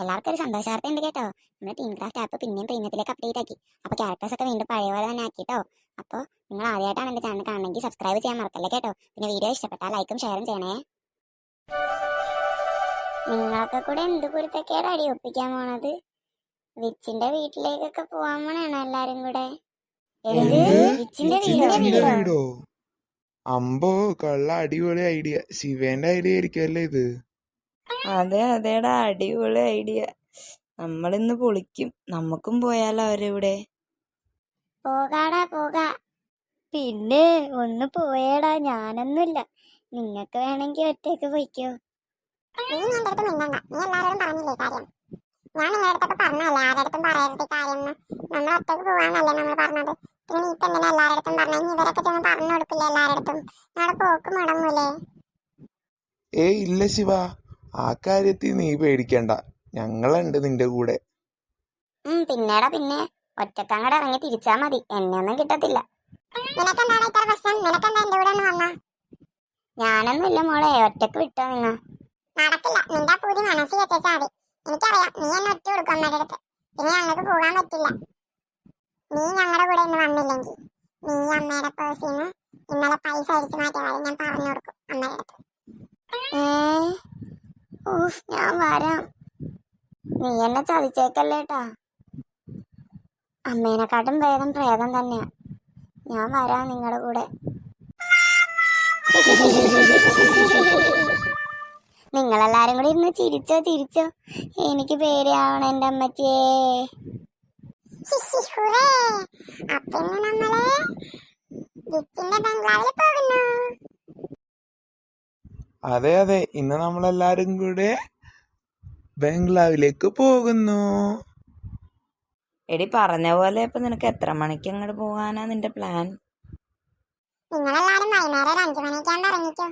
എല്ലാവർക്കും ഒരു സന്തോഷാർത്ഥം ഉണ്ട് കേട്ടോ. നമ്മുടെ ടീം ക്രാഫ്റ്റ് ആപ്പ് പിന്നെയും പ്രീമിയത്തിലേക്ക് അപ്ഡേറ്റ് ആക്കി. അപ്പോൾ ക്യാരക്ടേഴ്സ് ഒക്കെ വീണ്ടും പഴയ പോലെ തന്നെ ആക്കി കേട്ടോ അപ്പോൾ നിങ്ങൾ ആദ്യമായിട്ടാണ് എന്റെ ചാനൽ കാണണമെങ്കിൽ സബ്സ്ക്രൈബ് ചെയ്യാൻ മറക്കല്ലേ കേട്ടോ. പിന്നെ വീഡിയോ ഇഷ്ടപ്പെട്ടാൽ ലൈക്കും ഷെയറും ചെയ്യണേ. നിങ്ങൾക്ക് കൂടെ എന്ത് കുരുത്തക്കേട് അടി ഒപ്പിക്കാൻ പോണത്? വിച്ചിന്റെ വീട്ടിലേക്കൊക്കെ പോവാൻ പോണാണ് എല്ലാരും കൂടെ? അമ്പോ കള്ള അടിപൊളി ഐഡിയ ശിവേന്റെ ഐഡിയ ആയിരിക്കുമല്ലേ ഇത്? അതെ അതെടാ അടിപൊളി ഐഡിയ. നമ്മളിന്ന് പൊളിക്കും. നമുക്കും പോയാലോ അവരെവിടെ? പോകാടാ പോകാ. പിന്നെ ഒന്ന് പോയേടാ ഞാനൊന്നുമില്ല. നിങ്ങക്ക് വേണമെങ്കിൽ ഒറ്റയ്ക്ക് പോയിക്കോ. നീ എന്റെ അടുത്ത് മിണ്ടണ്ട. നീ എല്ലാരോടും പറഞ്ഞില്ലേ കാര്യം? ഞാൻ നിങ്ങളുടെ അടുത്തൊക്കെ പറഞ്ഞല്ലേ ആരടുത്തും പറയരുത് കാര്യം നമ്മൾ ഒറ്റയ്ക്ക് പോവാന്നല്ലേ നമ്മൾ പറഞ്ഞത്. പിന്നെ നീ ഇപ്പൊ എന്തിനാ എല്ലാരടുത്തും പറഞ്ഞ? ഇനി ഇവരൊക്കെ ചെന്ന് പറഞ്ഞു കൊടുക്കില്ലേ എല്ലാരടുത്തും നാളെ പോക്ക് മുടങ്ങൂലേ? ഏയ് ഇല്ല ശിവ. ആ കാര്യത്തിൽ നീ പേടിക്കണ്ട. ഞങ്ങളുണ്ട് നിന്റെ കൂടെ. പിന്നെടാ പിന്നെ. ഒറ്റക്കങ്ങടെ ഇറങ്ങി തിരിച്ചാ മതി. എന്നെയൊന്നും കിട്ടത്തില്ല. നിനക്കെന്താണ് ഇത്ര പ്രശ്നം? നിനക്കെന്താ എന്റെ കൂടെ വന്നാ? ഞാനൊന്നുമില്ല മോളെ. ഒറ്റയ്ക്ക് വിട്ടോ നിങ്ങ നടക്കില്ല. നിന്റെ പൂതി മനസ്സിൽ വെച്ചാ മതി. എനിക്കറിയാം നീ എന്നെ ഒറ്റ കൊടുക്കും അമ്മയുടെ അടുത്ത്. പിന്നെ ഞങ്ങൾക്ക് പോകാൻ പറ്റില്ല. നീ ഞങ്ങളുടെ കൂടെ ഇന്ന് വന്നില്ലെങ്കിൽ നീ അമ്മയുടെ നിന്ന് ഇന്നലെ പൈസ അടിച്ചു മാറ്റിയ കാര്യം ഞാൻ പറഞ്ഞു കൊടുക്കും അമ്മയുടെ അടുത്ത്. ഏ ഊഫ് ഞാൻ വരാം. നീ എന്നെ ചതിച്ചേക്കല്ലേട്ടാ അമ്മേനെക്കാട്ടും ഭേദം പ്രേതം തന്നെയാ. ഞാൻ വരാം നിങ്ങളുടെ കൂടെ. നിങ്ങളെല്ലാരും കൂടി ഇരുന്ന് ചിരിച്ചോ ചിരിച്ചോ. എനിക്ക് പേടിയാവണം എന്റെ അമ്മച്ചിയേ. അപ്പൊ നമ്മൾ ബംഗ്ലാവിൽ പോകുന്നു. അതെ അതെ. ഇന്ന് നമ്മളെല്ലാരും കൂടെ ബംഗ്ലാവിലേക്ക് പോകുന്നു. എടി പറഞ്ഞ പോലെ ഇപ്പൊ നിനക്ക് എത്ര മണിക്ക് അങ്ങോട്ട് പോകാനാ നിന്റെ പ്ലാൻ നിങ്ങളെല്ലാരും വൈകുന്നേരം ഒരു അഞ്ചു മണിക്കാണ്ട് ഇറങ്ങിക്കോ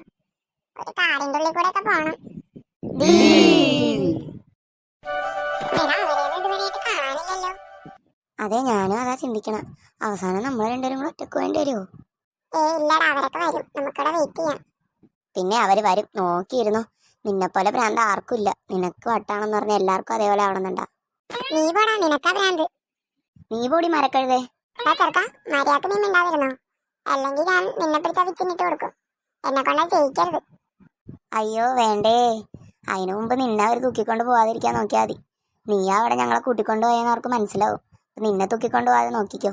ഒരു കാടിന്റെ ഉള്ളിൽ കൂടെ ഒക്കെ പോണം അതെ ഞാനും അതാ ചിന്തിക്കണം. അവസാനം നമ്മൾ രണ്ടുപേരും കൂടെ ഒറ്റയ്ക്ക് വേണ്ടി വരുമോ ഏ ഇല്ലടാ അവരൊക്കെ വരും. നമുക്കിവിടെ വെയിറ്റ് ചെയ്യാം. പിന്നെ അവർ വരും. നോക്കിയിരുന്നു. നിന്നെ പോലെ ഭ്രാന്ത് ആർക്കും ഇല്ല. നിനക്ക് വട്ടാണെന്ന് പറഞ്ഞ എല്ലാവർക്കും അതേപോലെ ആവണമെന്നുണ്ടാ? നീ പോടാ. നിനക്കാ ഭ്രാന്ത്. നീ പോടി മരക്കഴുതേ. ചെറുക്ക മര്യാദയ്ക്ക് നീ മിണ്ടാതിരുന്നോ അല്ലെങ്കിൽ ഞാൻ നിന്നെ പിടിച്ച വിച്ചിനിട്ട് കൊടുക്കും. എന്നെ കൊണ്ടാ ചെയ്യിക്കരുത്. അയ്യോ വേണ്ടേ. അതിനു മുമ്പ് നിന്നെ അവർ തൂക്കിക്കൊണ്ട് പോവാതിരിക്കാൻ നോക്കിയാൽ മതി. നീ അവിടെ ഞങ്ങളെ കൂട്ടിക്കൊണ്ട് പോയെന്ന് അവർക്ക് മനസ്സിലാവും. നിന്നെ തൂക്കിക്കൊണ്ട് പോവാതെ നോക്കിക്കോ.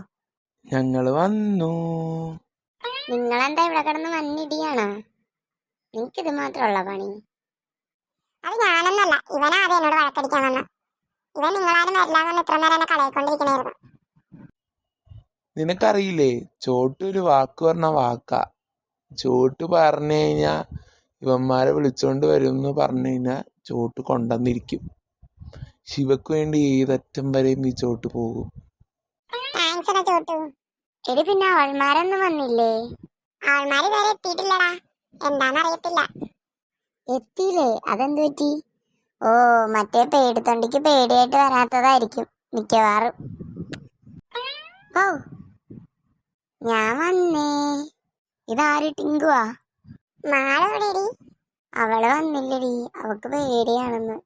ഞങ്ങൾ വന്നു. നിങ്ങളെന്താ ഇവിടെ കിടന്ന് മണ്ണിടിയാണോ നിനക്കിത് മാത്രമുള്ള പണി. അത് ഞാനൊന്നല്ല ഇവനാ അത് എന്നോട് വഴക്കടിക്കാൻ വന്ന. ഇവൻ നിങ്ങളാരും വരില്ലാന്ന് ഇത്ര നേരം എന്നെ കളയിക്കൊണ്ടിരിക്കണായിരുന്നു നിനക്കറിയില്ലേ? ചോട്ട് ഒരു വാക്ക് പറഞ്ഞ വാക്കാ. ചോട്ട് പറഞ്ഞു കഴിഞ്ഞാ ഇവന്മാരെ വിളിച്ചോണ്ട് വരും എന്ന് പറഞ്ഞു കഴിഞ്ഞാ ചോട്ട് കൊണ്ടുവന്നിരിക്കും. ശിവക്ക് വേണ്ടി ഏതറ്റം വരെയും നീ ചോട്ട് പോകും. താങ്ക്സ് എടാ പിന്നെ വന്നില്ലേ? ആൾമാര് വരെ എത്തിയിട്ടില്ലടാ. എന്താന്നറിയത്തില്ല. എത്തിയില്ലേ? അതെന്ത് പറ്റി? ഓ മറ്റേ പേടിത്തൊണ്ടിക്ക് പേടിയായിട്ട് വരാത്തതായിരിക്കും മിക്കവാറും. ഓ ഞാൻ വന്നേ. ഇതാര് ടിങ്കുവാ? നാളെ ഇവിടെ അവൾ വന്നില്ലടി. അവക്ക് പേടിയാണെന്ന്.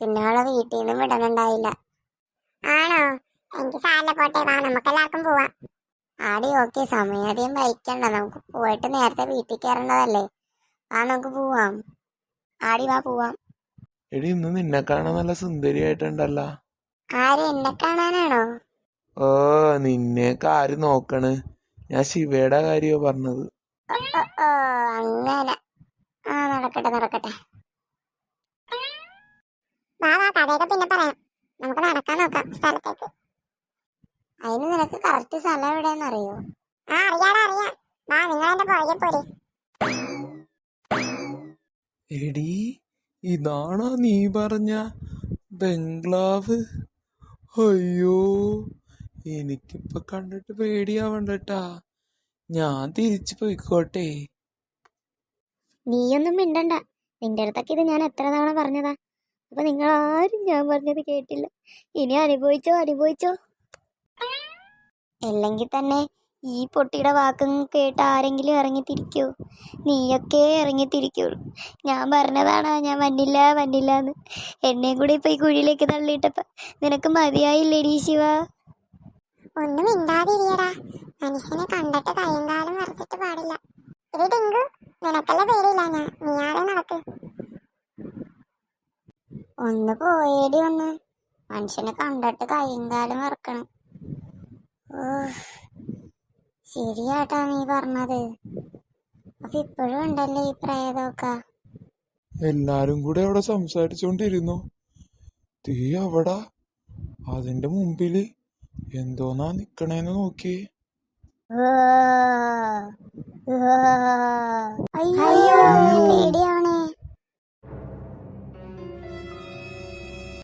പിന്നെ അവളെ വീട്ടിൽ നിന്നും വിടണുണ്ടായില്ല. ആണോ? എനിക്ക് സാറിന്റെ പോട്ടെ. വാ നമുക്കെല്ലാവർക്കും പോവാം. ആടി ഓക്കെ സമയം അധികം വൈക്കണ്ട. നമുക്ക് പോയിട്ട് നേരത്തെ വീട്ടിൽ കയറേണ്ടതല്ലേ ആ നമുക്ക് പോവാം. ആടി വാ പോവാം. എടി ഇന്ന് നിന്നെ കാണാൻ നല്ല സുന്ദരിയായിട്ടുണ്ടല്ലോ. ആര് എന്നെ കാണാനാണോ? ഓ നിന്നെ ആര് നോക്കണ്? ഞാൻ ശിവയുടെ കാര്യോ പറഞ്ഞത്. ഓ, ഓ, ഓ അങ്ങനെ. ആ നടക്കട്ടെ നടക്കട്ടെ. വാ വാ കഥയൊക്കെ പിന്നെ പറയാം. നമുക്ക് നടക്കാൻ നോക്കാം സ്ഥലത്തേക്ക്. അതിന് നിനക്ക് കറക്റ്റ് സ്ഥലം എവിടെയെന്ന് അറിയോ ആ അറിയാടാ അറിയാം. വാ നിങ്ങൾ എന്റെ പുറകെ പോരെ. എടി ഇതാണോ നീ പറഞ്ഞ ബംഗ്ലാവ്? അയ്യോ എനിക്കിപ്പൊ കണ്ടിട്ട് പേടിയാവണ്ടട്ടാ. ഞാൻ തിരിച്ചു പോയിക്കോട്ടെ. നീയൊന്നും മിണ്ടണ്ട. നിന്റെ അടുത്തൊക്കെ ഇത് ഞാൻ എത്ര തവണ പറഞ്ഞതാ. അപ്പൊ നിങ്ങൾ ആരും ഞാൻ പറഞ്ഞത് കേട്ടില്ല. ഇനി അനുഭവിച്ചോ അനുഭവിച്ചോ. അല്ലെങ്കിൽ തന്നെ ഈ പൊട്ടിയുടെ വാക്കും കേട്ട് ആരെങ്കിലും ഇറങ്ങിത്തിരിക്കോ. നീയൊക്കെ ഇറങ്ങിത്തിരിക്കുള്ളൂ. ഞാൻ പറഞ്ഞതാണ് ഞാൻ വന്നില്ല വന്നില്ല എന്ന്. എന്നെയും കൂടി ഇപ്പൊ ഈ കുഴിയിലേക്ക് തള്ളിയിട്ടപ്പ നിനക്ക് മതിയായില്ലേടി ശിവ? ഒന്നും മിണ്ടാതിരിയടാ. മനുഷ്യനെ കണ്ടിട്ട് കയ്യും കാലം വരച്ചിട്ട് പാടില്ല. ഇത് ടിങ്കു നിനക്കല്ല പേരില്ല ഞാൻ? നീ ആരെ നടക്ക്? ഒന്ന് പോയേടി ഒന്ന്. മനുഷ്യനെ കണ്ടിട്ട് കയ്യും കാലം വറക്കണം ശരിയാട്ടാ നീ പറഞ്ഞത്. അപ്പൊ ഇപ്പോഴും ഉണ്ടല്ലേ ഈ പ്രേതമൊക്കെ? എല്ലാരും കൂടെ അവിടെ സംസാരിച്ചോണ്ടിരുന്നു. തീ അവിടെ അതിന്റെ മുമ്പിൽ എന്തോന്നാ നിക്കണേന്ന് നോക്കി. അയ്യോ പേടിയാ.